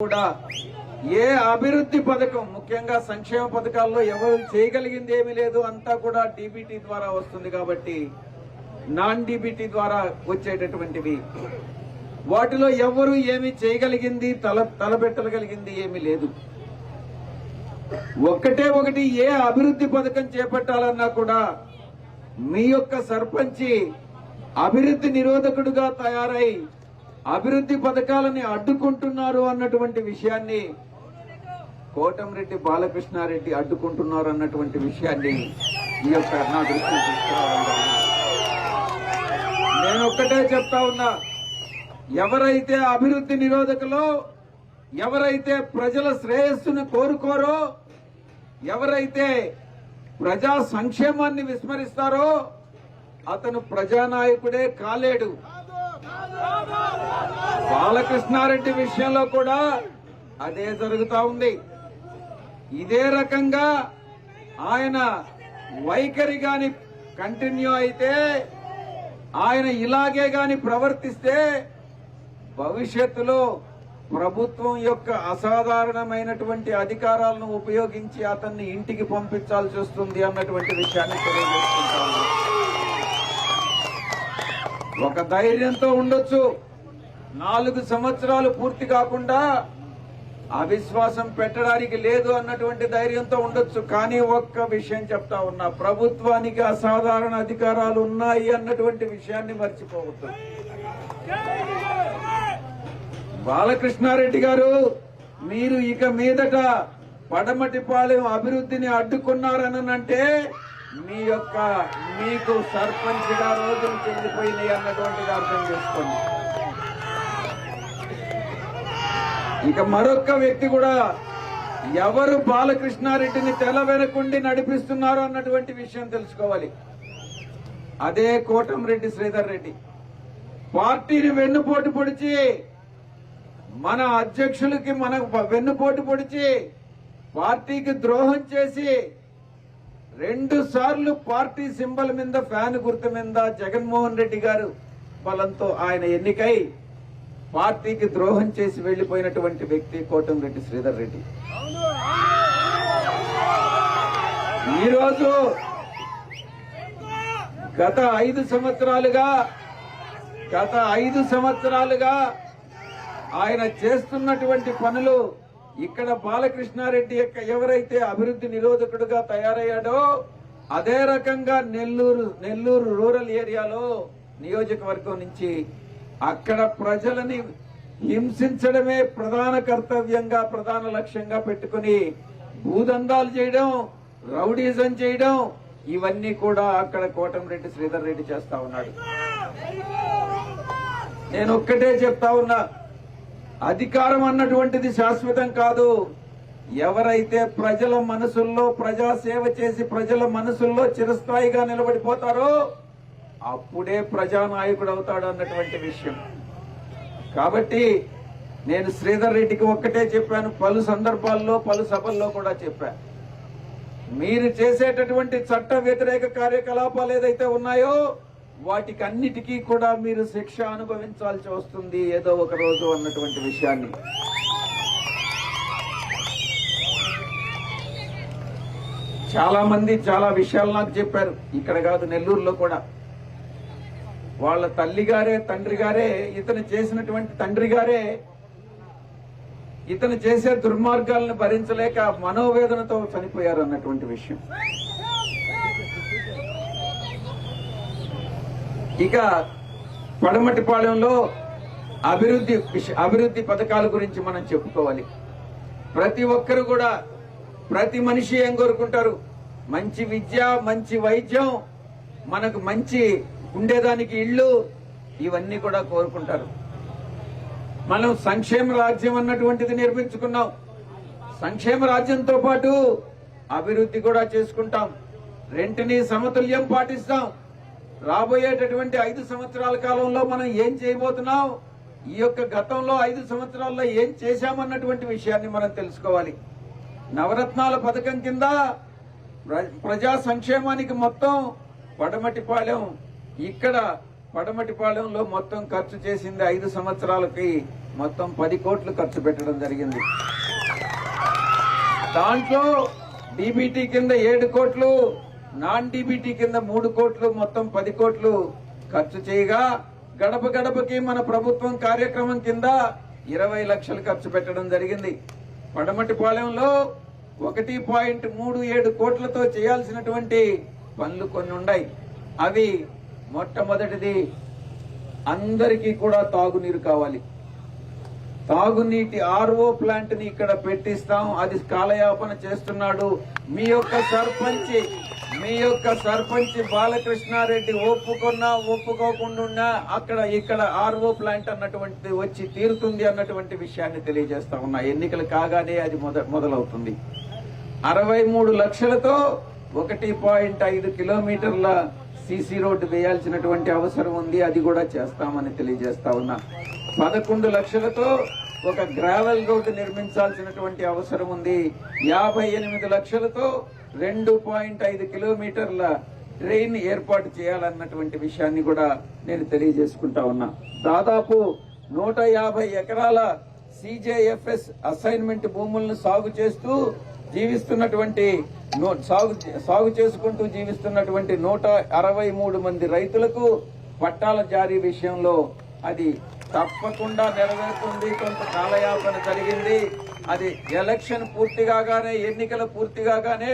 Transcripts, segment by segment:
కూడా ఏ అభివృద్ధి పథకం ముఖ్యంగా సంక్షేమ పథకాల్లో ఎవరు చేయగలిగింది ఏమీ లేదు అంతా కూడా డీబీటీ ద్వారా వస్తుంది కాబట్టి నాన్ డీబీటీ ద్వారా వచ్చేటటువంటివి. వాటిలో ఎవరు ఏమి చేయగలిగింది తల తలబెట్టగలిగింది ఏమీ లేదు. ఒక్కటే ఒకటి ఏ అభివృద్ధి పథకం చేపట్టాలన్నా కూడా మీ యొక్క సర్పంచి అభివృద్ధి నిరోధకుడుగా తయారై అభివృద్ధి పథకాలని అడ్డుకుంటున్నారు అన్నటువంటి విషయాన్ని కోటంరెడ్డి బాలకృష్ణారెడ్డి అడ్డుకుంటున్నారు అన్నటువంటి విషయాన్ని ఈ యొక్క నా దృష్టికి నేను ఒక్కటే చెప్తా ఉన్నా ఎవరైతే అభివృద్ధి నిరోధకులో ఎవరైతే ప్రజల శ్రేయస్సును కోరుకోరో ఎవరైతే ప్రజా సంక్షేమాన్ని విస్మరిస్తారో అతను ప్రజానాయకుడే కాలేడు. బాలకృష్ణారెడ్డి విషయంలో కూడా అదే జరుగుతా ఉంది. ఇదే రకంగా ఆయన వైఖరి గాని కంటిన్యూ అయితే ఆయన ఇలాగే గాని ప్రవర్తిస్తే భవిష్యత్తులో ప్రభుత్వం యొక్క అసాధారణమైనటువంటి అధికారాలను ఉపయోగించి అతన్ని ఇంటికి పంపించాల్సి వస్తుంది అన్నటువంటి విషయాన్ని తెలియజేసుకుంటాను ఒక ధైర్యంతో ఉండొచ్చు. నాలుగు సంవత్సరాలు పూర్తి కాకుండా అవిశ్వాసం పెట్టడానికి లేదు అన్నటువంటి ధైర్యంతో ఉండొచ్చు. కానీ ఒక్క విషయం చెప్తా ఉన్నా ప్రభుత్వానికి అసాధారణ అధికారాలు ఉన్నాయి అన్నటువంటి విషయాన్ని మర్చిపోవద్దు. బాలకృష్ణారెడ్డి గారు మీరు ఇక మీదట పడమటిపాలెం అభివృద్ధిని అడ్డుకున్నారనంటే మీ యొక్క మీకు సర్పంచ్గా రోజులు చెందిపోయినాయి అన్నటువంటిది అర్థం చేసుకోండి. ఇక మరొక్క వ్యక్తి కూడా ఎవరు బాలకృష్ణారెడ్డిని తెల వెనకుండి నడిపిస్తున్నారు అన్నటువంటి విషయం తెలుసుకోవాలి. అదే కోటంరెడ్డి శ్రీధర్ రెడ్డి. పార్టీని వెన్నుపోటు పొడిచి మన అధ్యక్షులకి మన వెన్నుపోటు పొడిచి పార్టీకి ద్రోహం చేసి రెండు సార్లు పార్టీ సింబల్ మీద ఫ్యాన్ గుర్తు మీద జగన్మోహన్ రెడ్డి గారు బలంతో ఆయన ఎన్నికై పార్టీకి ద్రోహం చేసి వెళ్ళిపోయినటువంటి వ్యక్తి కోటంరెడ్డి శ్రీధర్ రెడ్డి. ఈరోజు గత ఐదు సంవత్సరాలుగా గత ఐదు సంవత్సరాలుగా ఆయన చేస్తున్నటువంటి పనులు ఇక్కడ బాలకృష్ణారెడ్డి యొక్క ఎవరైతే అభివృద్ధి నిరోధకుడుగా తయారయ్యాడో అదే రకంగా నెల్లూరు నెల్లూరు రూరల్ ఏరియాలో నియోజకవర్గం నుంచి అక్కడ ప్రజలని హింసించడమే ప్రధాన కర్తవ్యంగా ప్రధాన లక్ష్యంగా పెట్టుకుని భూదందాలు చేయడం రౌడీజం చేయడం ఇవన్నీ కూడా అక్కడ కోటంరెడ్డి శ్రీధర్ రెడ్డి చేస్తా ఉన్నాడు. నేను ఒక్కటే చెప్తా ఉన్నా అధికారం అన్నటువంటిది శాశ్వతం కాదు. ఎవరైతే ప్రజల మనసుల్లో ప్రజా సేవ చేసి ప్రజల మనసుల్లో చిరస్థాయిగా నిలబడిపోతారో అప్పుడే ప్రజానాయకుడు అవుతాడు అన్నటువంటి విషయం. కాబట్టి నేను శ్రీధర్ రెడ్డికి ఒక్కటే చెప్పాను పలు సందర్భాల్లో పలు సభల్లో కూడా చెప్పాను మీరు చేసేటటువంటి చట్ట వ్యతిరేక కార్యకలాపాలు ఏదైతే ఉన్నాయో వాటికన్నిటికీ కూడా మీరు శిక్ష అనుభవించాల్సి వస్తుంది ఏదో ఒక రోజు అన్నటువంటి విషయాన్ని. చాలా మంది చాలా విషయాలు నాకు చెప్పారు. ఇక్కడ కాదు నెల్లూరులో కూడా. వాళ్ళ తల్లి గారే తండ్రి గారే ఇతను చేసినటువంటి తండ్రి గారే ఇతను చేసే దుర్మార్గాలను భరించలేక మనోవేదనతో చనిపోయారు అన్నటువంటి విషయం. ఇక పడమటిపాలెంలో అభివృద్ధి అభివృద్ధి పథకాల గురించి మనం చెప్పుకోవాలి. ప్రతి ఒక్కరు కూడా ప్రతి మనిషి ఏం కోరుకుంటారు? మంచి విద్య మంచి వైద్యం మనకు మంచి ఉండేదానికి ఇళ్ళు ఇవన్నీ కూడా కోరుకుంటారు. మనం సంక్షేమ రాజ్యం అన్నటువంటిది నిర్మించుకున్నాం. సంక్షేమ రాజ్యంతో పాటు అభివృద్ధి కూడా చేసుకుంటాం. రెంటిని సమతుల్యం పాటిస్తాం. రాబోయేటటువంటి ఐదు సంవత్సరాల కాలంలో మనం ఏం చేయబోతున్నాం? ఈ యొక్క గతంలో ఐదు సంవత్సరాల్లో ఏం చేశామన్నటువంటి విషయాన్ని మనం తెలుసుకోవాలి. నవరత్నాల పథకం కింద ప్ర- ప్రజా సంక్షేమానికి మొత్తం పడమటిపాలెం ఇక్కడ పడమటిపాలెంలో మొత్తం ఖర్చు చేసింది ఐదు సంవత్సరాలకి మొత్తం పది కోట్లు ఖర్చు పెట్టడం జరిగింది. దాంట్లో డీబీటీ కింద ఏడు కోట్లు నాన్ డీబీటీ కింద మూడు కోట్లు మొత్తం పది కోట్లు ఖర్చు చేయగా గడప గడపకి మన ప్రభుత్వం కార్యక్రమం కింద ఇరవై లక్షలు ఖర్చు పెట్టడం జరిగింది. పడమటిపాలెంలో ఒకటి పాయింట్ మూడు ఏడు కోట్లతో చేయాల్సినటువంటి పనులు కొన్ని ఉన్నాయి. అవి మొట్టమొదటిది అందరికీ కూడా తాగునీరు కావాలి. తాగునీటి ఆర్ఓ ప్లాంట్ని ఇక్కడ పెట్టిస్తాం. అది కాలయాపన చేస్తున్నాడు మీ యొక్క సర్పంచ్. మీ యొక్క సర్పంచ్ బాలకృష్ణారెడ్డి ఒప్పుకున్నా ఒప్పుకోకుండా అక్కడ ఇక్కడ ఆర్ఓ ప్లాంట్ అన్నటువంటిది వచ్చి తీరుతుంది అన్నటువంటి విషయాన్ని తెలియజేస్తా ఉన్నా. ఎన్నికలు కాగానే అది మొద మొదలవుతుంది. అరవై మూడు లక్షలతో ఒకటి పాయింట్ ఐదు కిలోమీటర్ల సీసీ రోడ్డు వేయాల్సినటువంటి అవసరం ఉంది. అది కూడా చేస్తామని తెలియజేస్తా ఉన్నా. పదకొండు లక్షలతో ఒక గ్రావెల్ రోడ్డు నిర్మించాల్సినటువంటి అవసరం ఉంది. యాభై ఎనిమిది లక్షలతో రెండు పాయింట్ ఐదు కిలోమీటర్ల ట్రైన్ ఏర్పాటు చేయాలన్నటువంటి విషయాన్ని కూడా నేను తెలియజేసుకుంటా ఉన్నా. దాదాపు నూట యాభై ఎకరాల సిజేఎఫ్ఎస్ అసైన్మెంట్ భూములను సాగు చేస్తూ జీవిస్తున్నటువంటి సాగు సాగు చేసుకుంటూ జీవిస్తున్నటువంటి నూట అరవై మూడు మంది రైతులకు పట్టాల జారీ విషయంలో అది తప్పకుండా నెరవేరుతుంది. కొంత కాలయాపన జరిగింది. అది ఎలక్షన్ పూర్తి కాగానే ఎన్నికలు పూర్తి కాగానే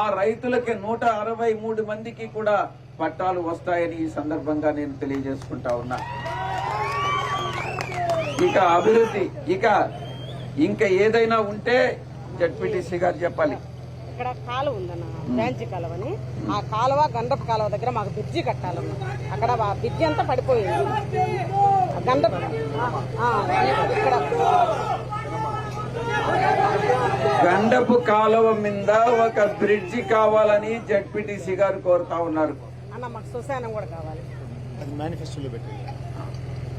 ఆ రైతులకి నూట అరవై మూడు మందికి కూడా పట్టాలు వస్తాయని ఈ సందర్భంగా నేను తెలియజేసుకుంటా ఉన్నా. ఇక అభివృద్ధి ఇక ఇంకా ఏదైనా ఉంటే జడ్పీటీసీ గారు చెప్పాలి. ఇక్కడ కాలువ ఉందన్న బ్రాంచ్ కాలువ అని. ఆ కాలువ గండపు కాలువ దగ్గర మాకు బ్రిడ్జి కట్టాలన్న. అక్కడ ఆ బ్రిడ్జి అంతా పడిపోయింది. గండపు ఇక్కడ గండపు కాలువ మీద ఒక బ్రిడ్జి కావాలని జడ్పీటీసీ గారు కోరుతా ఉన్నారు. అన్న మాకు కూడా కావాలి. అది మేనిఫెస్టోలో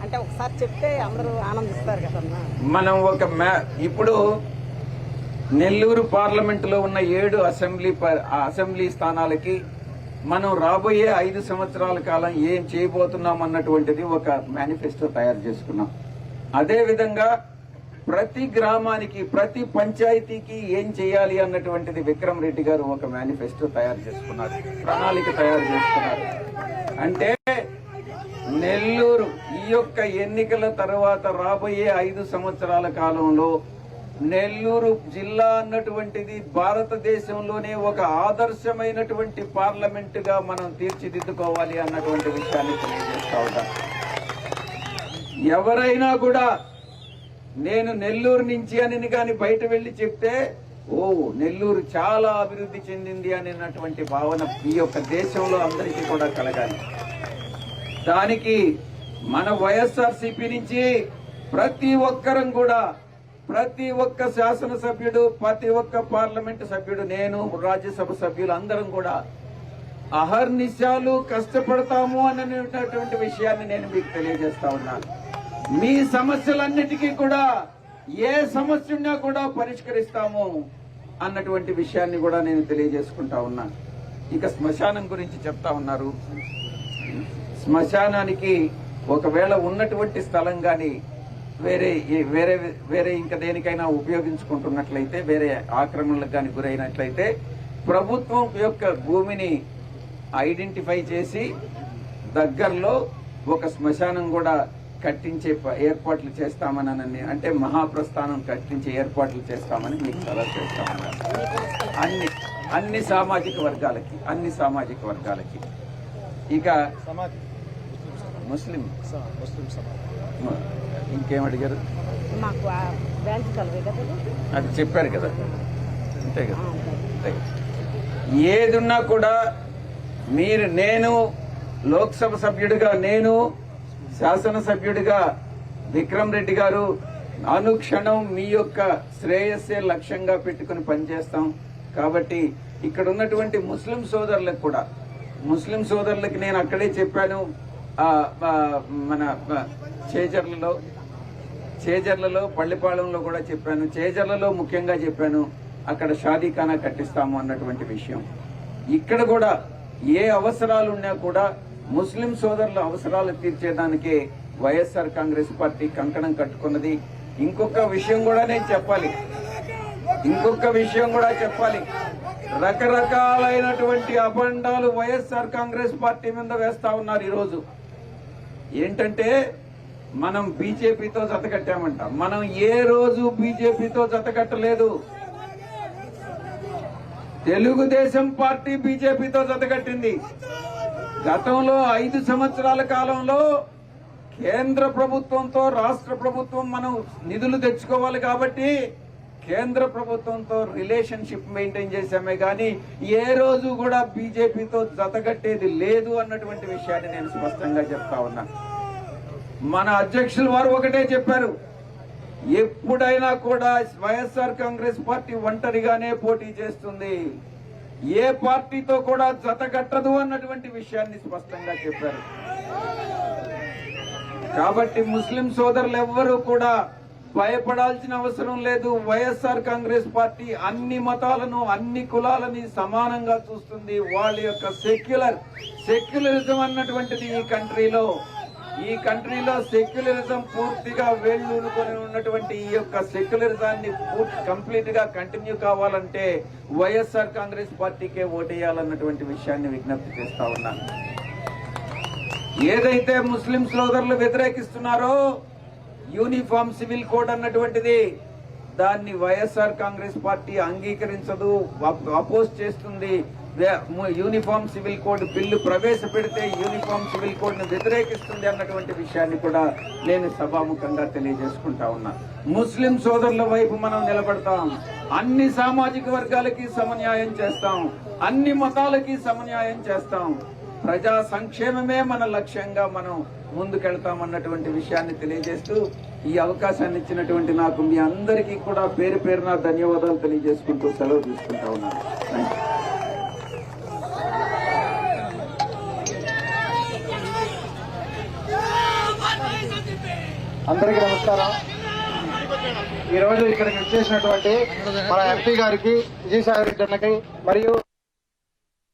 అంటే ఒకసారి చెప్తే అందరూ ఆనందిస్తారు కదన్నా. మనం ఒక మ్యా ఇప్పుడు నెల్లూరు పార్లమెంట్లో ఉన్న ఏడు అసెంబ్లీ అసెంబ్లీ స్థానాలకి మనం రాబోయే ఐదు సంవత్సరాల కాలం ఏం చేయబోతున్నాం అన్నటువంటిది ఒక మేనిఫెస్టో తయారు చేసుకున్నాం. అదే విధంగా ప్రతి గ్రామానికి ప్రతి పంచాయతీకి ఏం చేయాలి అన్నటువంటిది విక్రమ్ రెడ్డి గారు ఒక మేనిఫెస్టో తయారు చేసుకున్నారు ప్రణాళిక తయారు చేసుకున్నారు. అంటే నెల్లూరు ఈ యొక్క ఎన్నికల తర్వాత రాబోయే ఐదు సంవత్సరాల కాలంలో నెల్లూరు జిల్లా అన్నటువంటిది భారతదేశంలోనే ఒక ఆదర్శమైనటువంటి పార్లమెంట్గా మనం తీర్చిదిద్దుకోవాలి అన్నటువంటి విషయాన్ని తెలియజేస్తా ఉంటాం ఎవరైనా కూడా నేను నెల్లూరు నుంచి అని కానీ బయట వెళ్ళి చెప్తే ఓ నెల్లూరు చాలా అభివృద్ధి చెందింది అనేటువంటి భావన ఈ యొక్క దేశంలో అందరికీ కూడా కలగాలి. దానికి మన వైఎస్ఆర్సీపీ నుంచి ప్రతి ఒక్కరం కూడా ప్రతి ఒక్క శాసనసభ్యుడు ప్రతి ఒక్క పార్లమెంటు సభ్యుడు నేను రాజ్యసభ సభ్యులు అందరం కూడా అహర్నిశాలు కష్టపడతాము అనేటటువంటి విషయాన్ని నేను మీకు తెలియజేస్తా ఉన్నాను. మీ సమస్యలన్నిటికీ కూడా ఏ సమస్య ఉన్నా కూడా పరిష్కరిస్తాము అన్నటువంటి విషయాన్ని కూడా నేను తెలియజేసుకుంటా ఉన్నాను ఇక శ్మశానం గురించి చెప్తా ఉన్నారు. శ్మశానానికి ఒకవేళ ఉన్నటువంటి స్థలం గాని వేరే ఏ- వేరే వేరే ఇంకా దేనికైనా ఉపయోగించుకుంటున్నట్లయితే వేరే ఆక్రమణలకు కానీ గురైనట్లయితే ప్రభుత్వం యొక్క భూమిని ఐడెంటిఫై చేసి దగ్గరలో ఒక శ్మశానం కూడా కట్టించే ఏర్పాట్లు చేస్తామని అంటే మహాప్రస్థానం కట్టించే ఏర్పాట్లు చేస్తామని మీకు సలహా చేస్తామన్నారు. అన్ని అన్ని సామాజిక వర్గాలకి అన్ని సామాజిక వర్గాలకి. ఇక ముస్లిం. ఇంకేం అడిగారు? అది? చెప్పారు కదా. అంతే కదా. ఏదున్నా కూడా మీరు నేను లోక్సభ సభ్యుడిగా నేను శాసనసభ్యుడిగా విక్రమ్ రెడ్డి గారు అనుక్షణం మీ యొక్క శ్రేయస్సే లక్ష్యంగా పెట్టుకుని పనిచేస్తాం. కాబట్టి ఇక్కడ ఉన్నటువంటి ముస్లిం సోదరులకు కూడా ముస్లిం సోదరులకి నేను అక్కడే చెప్పాను మన చేజర్లలో చేజర్లలో పల్లెపాలెంలో కూడా చెప్పాను చేజర్లలో ముఖ్యంగా చెప్పాను అక్కడ షాదీఖానా కట్టిస్తాము అన్నటువంటి విషయం. ఇక్కడ కూడా ఏ అవసరాలున్నా కూడా ముస్లిం సోదరుల అవసరాలు తీర్చేదానికే వైఎస్ఆర్ కాంగ్రెస్ పార్టీ కంకణం కట్టుకున్నది. ఇంకొక విషయం కూడా నేను చెప్పాలి. ఇంకొక విషయం కూడా చెప్పాలి. రకరకాలైనటువంటి అబండాలు వైఎస్ఆర్ కాంగ్రెస్ పార్టీ మీద వేస్తా ఉన్నారు ఈరోజు. ఏంటంటే మనం బీజేపీతో జతకట్టామంట మనం ఏ రోజు బీజేపీతో జతకట్టలేదు తెలుగుదేశం పార్టీ బీజేపీతో జతకట్టింది గతంలో ఐదు సంవత్సరాల కాలంలో కేంద్ర ప్రభుత్వంతో రాష్ట్ర ప్రభుత్వం మనం నిధులు తెచ్చుకోవాలి కాబట్టి కేంద్ర ప్రభుత్వంతో రిలేషన్షిప్ మెయింటైన్ చేశామే కానీ ఏ రోజు కూడా బీజేపీతో జతగట్టేది లేదు అన్నటువంటి విషయాన్ని నేను స్పష్టంగా చెప్తా ఉన్నా. మన అధ్యక్షులు వారు ఒకటే చెప్పారు ఎప్పుడైనా కూడా వైఎస్ఆర్ కాంగ్రెస్ పార్టీ ఒంటరిగానే పోటీ చేస్తుంది. ఏ పార్టీతో కూడా జతగట్టదు అన్నటువంటి విషయాన్ని స్పష్టంగా చెప్పారు. కాబట్టి ముస్లిం సోదరులు ఎవ్వరూ కూడా భయపడాల్సిన అవసరం లేదు. వైఎస్ఆర్ కాంగ్రెస్ పార్టీ అన్ని మతాలను అన్ని కులాలని సమానంగా చూస్తుంది. వాళ్ళ యొక్క సెక్యులర్ సెక్యులరిజం అన్నటువంటిది ఈ కంట్రీలో ఈ కంట్రీలో సెక్యులరిజం పూర్తిగా వేళ్ళూనుకొని ఉన్నటువంటి ఈ యొక్క సెక్యులరిజాన్ని కంప్లీట్గా కంటిన్యూ కావాలంటే వైఎస్ఆర్ కాంగ్రెస్ పార్టీకే ఓటేయాలన్నటువంటి విషయాన్ని విజ్ఞప్తి చేస్తా ఉన్నాను. ఏదైతే ముస్లిం సోదరులు వ్యతిరేకిస్తున్నారో యూనిఫామ్ సివిల్ కోడ్ అన్నటువంటిది దాన్ని వైఎస్ఆర్ కాంగ్రెస్ పార్టీ అంగీకరించదు అపోజ్ చేస్తుంది. యూనిఫామ్ సివిల్ కోడ్ బిల్లు ప్రవేశపెడితే యూనిఫామ్ సివిల్ కోడ్ని వ్యతిరేకిస్తుంది అన్నటువంటి విషయాన్ని కూడా నేను సభాముఖంగా తెలియజేసుకుంటా ఉన్నా. ముస్లిం సోదరుల వైపు మనం నిలబడతాం. అన్ని సామాజిక వర్గాలకి సమన్యాయం చేస్తాం. అన్ని మతాలకి సమన్యాయం చేస్తాం. ప్రజా సంక్షేమమే మన లక్ష్యంగా మనం ముందుకెళ్తాం అన్నటువంటి విషయాన్ని తెలియజేస్తూ ఈ అవకాశాన్ని ఇచ్చినటువంటి నాకు మీ అందరికీ కూడా పేరు పేరున ధన్యవాదాలు తెలియజేసుకుంటూ సెలవు తీసుకుంటా ఉన్నాను. అందరికీ నమస్కారం. ఈ రోజు ఇక్కడికి వచ్చేసినటువంటి మన ఎంపీ గారికి విజయసాగర్ రెడ్డి అన్నకి మరియు